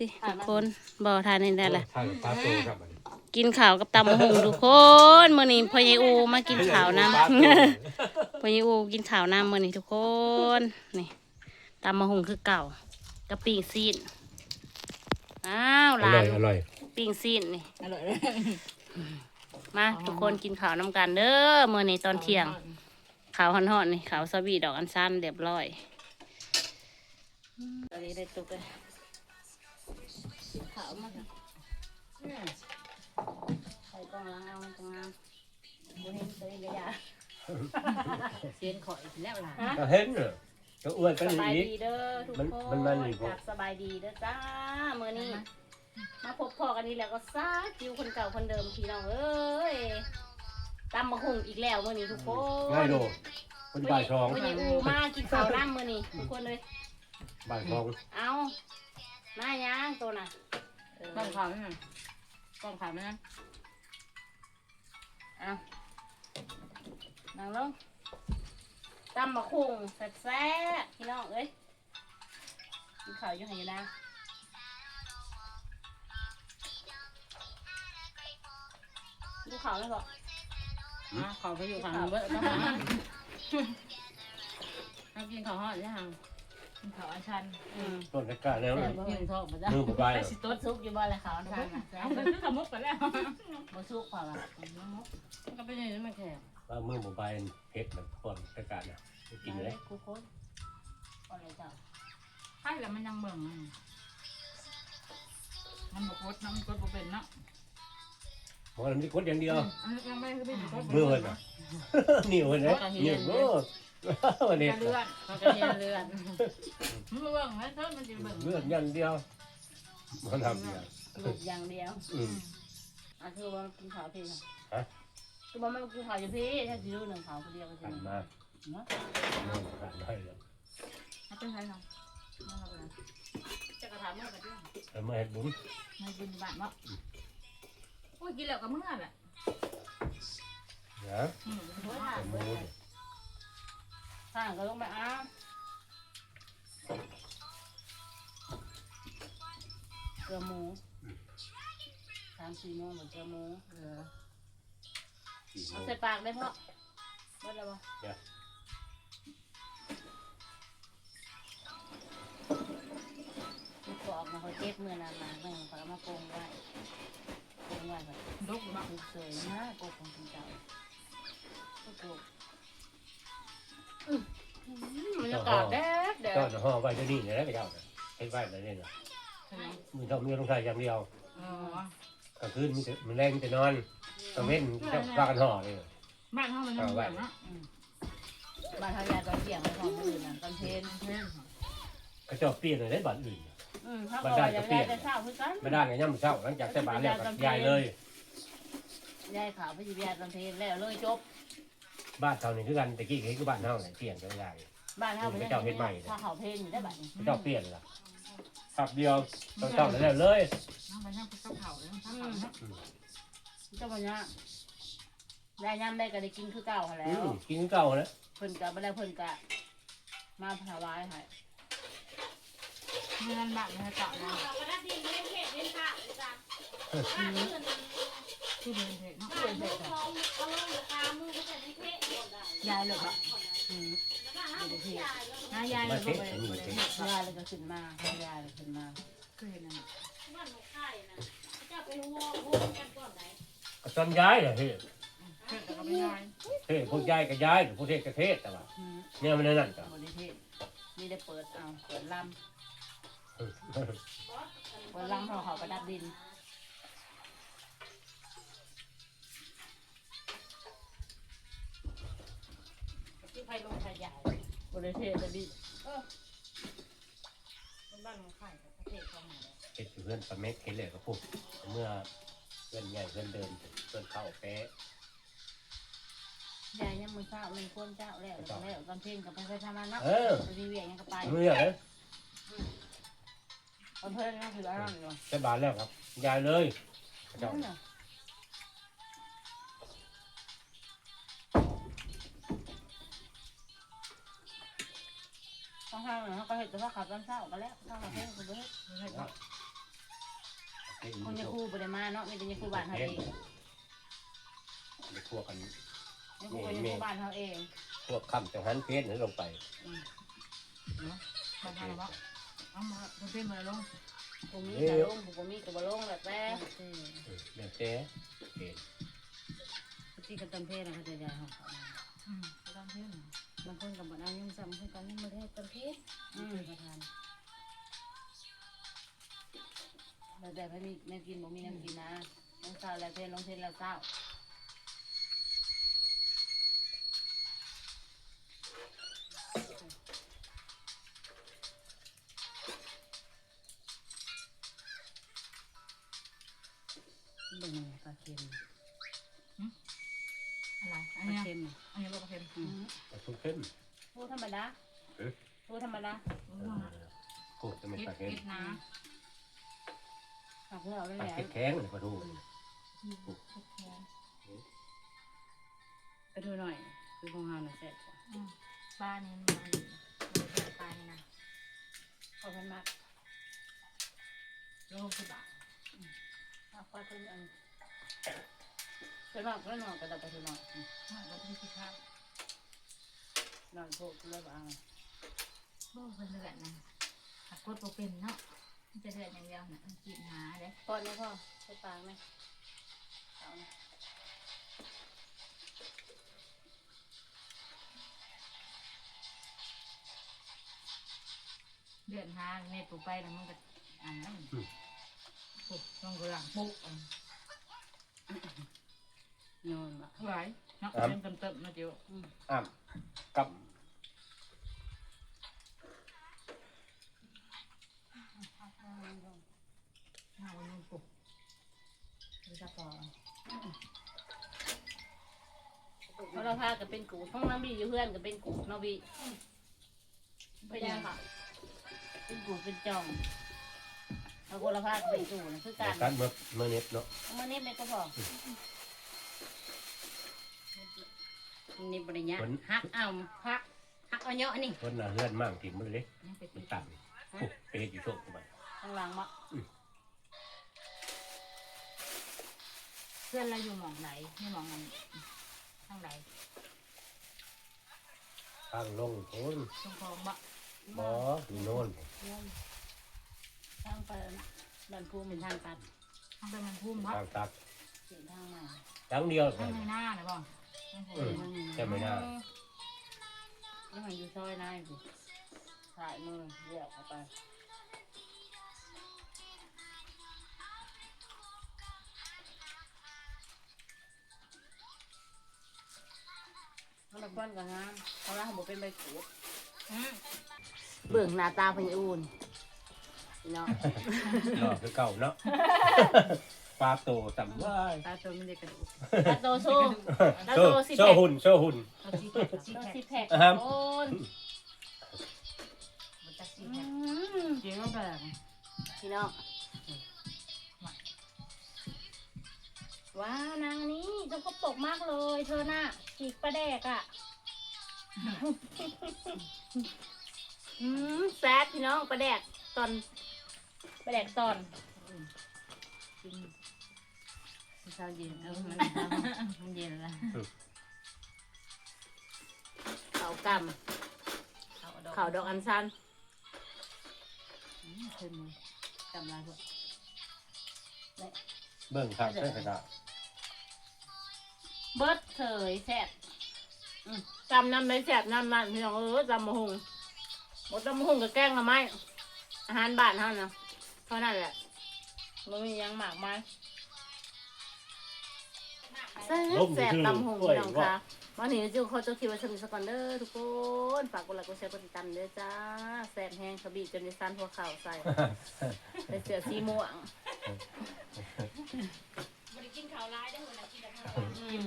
ติทุกคนบ่ทานนี่ได้ละทานปลาโตครับอันนี้กินข้าวกับตำมะฮุงทุกคนมื้อนี้พ่อใหญ่อูมากินข้าวนํปลาโตพ่อใหญ่อูกินข้าวนํมื้อนี้ทุกคนนี่ตำมะฮุงคือเก่ากับปิ้งซีนอ้าวอหลาร่อนยอร่อยปิ้งซีนนี่อร่อยเลยมาทุกคนกินข้าวนํกันเด้อมื้อนี้ตอนเที่ยงข้าวฮ้อนๆนี่ข้าวซาบีดอกอันซันเรียบร้อยอืมตอนนี้ได้ตุกเลย กินข้าวมาค่ะใส่กล่องล้างเอามันตรงงามบ่เห็นตัวเองก็อย่าเสียนข่อยแล้วล่ะฮะก็เห็นเหรอก็อ้วนกันสบายอีก ดีเด้อทุกมันคนมันมันนี่พวกกลับสบายดีเด้อจ้ามื้อนี้ มาพบพอกันนี่แล้วก็ซาจิวคนเก่าคนเดิมพี่น้องเอ้ยตำมะฮุงอีกแล้วมื้อนี้ทุกคนง่ายโลคนบ่ายสองมื้อนี้อูมากินข้าวน้ำมื้อนี้ทุกคนเลย บ่ายสองเอามายังตัวน่ะ เออต้องข่าวไหมนะต้องข่าวไหมนะเอานั่งลงตำมะฮุงแซ่บๆพี่น้องเอ้ยกินข้าวอยู่ไหนอยู่นะดูข้าวแล้วบอกอะข่าวไปอยู่ฝั่งนู้นเบ้อต้องมาเอากินข้าวหอดยัง กินข้าวอาชันอืมต้นอากาศแล้วแต่นะบ่กินท้องมาจ้ะมือบ่บ่ายไปสิต้นซุกอยู่บ่อะไรขาวนะเอาไปซื้อขมุกกันแล้วบ่ซุกเปล่าล่ะก็เป็นอย่างนี้มันแค่ว่ามือบ่บ่ายเผ็ดแบบต้นอากาศนะกินเลยกูโคตรอะไรเจ้าใช่แล้วมันยังเบิ่งมันมันบกดน้ำมันกดบ่เป็นเนาะมันมีคนอย่างเดียวอันนี้ยังไม่คือเป็นกดมือเพิ่นน่ะนิ้วเพิ่นนะนิ้วโอ้ วันนี้จะเลือดเขาจะเรียนเลือดมันเบิ่งไหมเท่ามันจะเบิ่งเลือดอย่างเดียวมันทำเนี่ยลูกอย่างเดียวอืมอะคือว่ากินข้าวพี่ฮะคือว่ามันกินข้าวอยู่พี่ถ้าสิรู้หนึ่งข้าวคนเดียวก็สิหันมาเนาะเริ่มหันได้แล้วเขาเป็นใครเนาะจะกระถางเมื่อกันด้วยแล้วมาเฮ็ดบุญไม่กินบ้านเนาะโอ้ยกินแล้วก็เมื่อแหละนะอืมโอ้ยแต่หมูเนี่ย ทางก็ต้องไปอ้าวเกลือหมูสามสี่โมงเหมือนเกลือหมูเออสี่โมเอางใส่ปากได้เพราะว่าอะไรวะเดี๋ยวที่ปอกนะเขาเจ็บมือนานมาเมื่อเขาเอามาโกงไว้โกงไว้แบบดุกเนาะถูกเสยมากโกงของคุณเจ้าโอ้โหอืมบ รรยากาศแดดแดดก็ห่อไว้จะนี่เนี่ยนะเจ้าน่ะเฮ็ดไว้แบบนี้น่ะมือเท่ามือต้องใส่อย่างเดียวอ๋อกลางคืนมันจะมันแรงมันจะนอนกลางเว้นจะพากันห่อเลยบ้านเขามันยังเบื่อเนาะบ้านเขายาตอนเที่ยงเขาของอื่นนะตอนเพลนเพื่อนก็จะเปลี่ยนเลยได้บัตรอื่นอืมเขาบอกว่าอยากได้แต่เช้าคือกันไม่ได้ไงย่ำเช้าหลังจากใส่บาตรแล้วก็ยายเลยยายขาวพี่ยาตอนเพลนแล้วเลยจบบ้านเท่านี้คือกันแต่กี้คือบ้านเท่าไหนเปลี่ยนกันยาย บ้านเขาไปเจ้าเฮ็ดใหม่ถ้าเขาเพลนอยู่ได้บัดนี้เจ้าเปลี่ยนล่ะขับเดียวต้องเจ้าแล้วเลย น้องมันยังเป็นข้าวเผาเลยข้าวเผาเนาะเจ้าปัญญาได้ยำได้ก็ได้กินคือเก่าหั้นแล้อืวมกินเก่าแล้วเพิ่นกะบ่ได้เพิ่นกะมาถวายให้เมื่อนั้นบ้านมันจะเจาะนะที่เดินเถอะเนาะเพิ่นเฮ็ดให้ยายเลยบ่อืมเดี๋ยวเฮ็ดน้ายายเลมายบ่เทะไปอันนี้มาเทะยายเลยก็ขึ้นมาให้ยายเลยขึ้นมาเคยเห็นนั่นก็ตอนย้ายเหรอเฮ้ยเคยแต่ก็ไม่ยายเฮ้ยพวกย้ายก็ย้ายพวกเทศก็เทศแต่ว่าเนี่ยมันนั่นก็มีได้เปิดเอาเปิดลำเปิดลำเขาเขาประดับดิน ที่ไฟลงขยายบ่ได้เฮ็ดแต่ดิบ้านของไข่ประเทศเขาหาเห็ดเพื่อนปลาเม็ดเห็ดเลยก็พูดเมื่อเพื่อนใหญ่เพื่อนเดินเพื่อนเข้าแป๊ะยายยังมือเช้ามันคนเจ้าแล้วแล้วแล้วตอนเพลงกับไปไปทำงานเนาะเออไปรีเวียงยังก็ไปเมื่อเลยตอนเพลงนั่นคืออะไรอยู่ใช้บานแล้วครับยายเลยเจ้า ข้างๆเนี่ยเขาก็เห็นแต่ว่าขับตอนเช้ากันแล้วข้างๆเพลงก็เบิดไม่ใช่เนาะให้อีคนจะโชคู่บริมาเนาะมีแต่จะคู่บ้านเขาเองไปคั่วกันจะคู่คนจะคู่บ้านเขาเองพวกคำจังหันเพชรนี่ลงไปมาทานแล้วเอามาเพิ่มมาลงผมมีกระลงผมมีกระบะลงแบบแป๊บเออเดี๋ยวเจ๊เห็นที่กระตำเพศนะเขาจะยายเขาอืมต้งเพิ่ม บางคนกับบางอันยังซ้ำคือกันยังไม่ได้ตำเพศอืมประทานแล้วแต่พมีแม่กินบ่มีน้ำกินนะน้องสาวแล้วเพศน้องเพศแล้วเศร้าเบิ่งปลาเค็มอะไรอันปลาเนี้ยเค็มอันนี้บอก เค็มอืมแต่ทุกเข้มพูดธรรมดาเอ๊ะพูดธรรมดาเออพูดจะไม่คิดปลาเค็มคิดนะหักเพื่อเอาได้ปลาแล้วเค็มแข็งเลยปลาทูไปดูหน่อย คือของเฮาน่ะแซ่บกว่าบ้านนี้มันปลานี่นะขอบคุณมากโลสิบบาทมากกว่าเพิ่นอันเป็นมากก็นอนก็ต้องไปดูหน่อยอืมเราต้องคิดข้าว นอนพวกเลยว่าเอาโลเป็นเดือนนะหักกดโปเป็นเนาะจะเดือนอย่างเดียวนะกินหาเลยพ่อเนี่ยพ่อใช้ปางไหมเอานะเดือนหาเมตรไปแล้วมันก็อันนั้นปุ๊บต้องกระหลังปุ๊บนอนมาไหว นักเป็นเติมๆนะเจียวอ้ามกับหน้าวันนี้ปุ๊บดูจะพอเพราะเราพากันเป็นกูห้องน้ำบีอยู่เพื่อนก็เป็นกูเนาะบีเป็นยังค่ะ เป็นกูเป็นจองเราคนละพากันเป็นกูนะคือแต่กันการเมื่อเมื่อเน็ตเนาะเอามาเน็บเลยก็พอ นี่บริญญาฮักเอาฮักฮักเอาเยอะนี่คนน่ะเลื่อนมั่งถิ่มมันเลยยังไปมัตินดต่ำปุ๊บเปย์อยู่โชคเข้าไปข้างหลังมะเพื่อนเราอยู่หมองไหนไม่หมองไหนทางไหนข้างลงโอ้ยตรงคลองบะบออยู่โน่นทางไปนะดันภูมิเป็นทางตัดทางไปมันพุ่มบะทางตัดเสียงทางใหม่ครั้งเดียวทางในหน้าเลยบ่ เออใช่ไหมนะแล้วมันอยู่ซอยนายสิถ่ายมือเลี้ยวเข้าไปมันก้อนกับงามเขาละบอกเป็นใบกูดเบิ่งหน้าตาพญอูนเนาะรอคือเก่าเนาะ ปลาโตต่ำว่าตาตัวมันเด็กกระดูกตาโตสู้ตาโชโตว์สิโชแพ็ว์คหุ่นโชว์หุ่นตัวซีแพ็คโตซีแพ็คสิแพ็คอ่าฮะ โอนมันจะซีอืแพ็คมเดี๋ยวก็แบบพี่น้องว้าวนางนี้เจ้าก็ปกมากเลย เธอน่ะฉีกประแดกอะอืมแซดพี่น้องประแดกตอนประแดกตอนกิน เช้าเย็นเออมันมันเย็นละเขากำเขาดอกอันซันขึ้นกำลังเบิ่งครับใช่ไหมครับเบิดเถยแซดอืมจำน้ำเลยแซดนำนั่นพี่น้องเออจำมะฮุงบดจำมะฮุงกับแกงละไม้อาหารบ้านเท่านั้นเท่านั้นแหละมันมียังหมากมาย แซ่บแซ่บตำหงพี่น้องค่ะวันนี้จิวเขาจะคิดว่าชมสกอนเดอร์ทุกคนฝากกดไลค์กดแชร์กดติดตามด้วยจ้าแซ่บแห้งขบีจนในซันหัวเข่าใส่ใส่เสื้อสีม่วงบริกินข้าวร้ายได้หัวหน้ากินแต่ข้าวอืม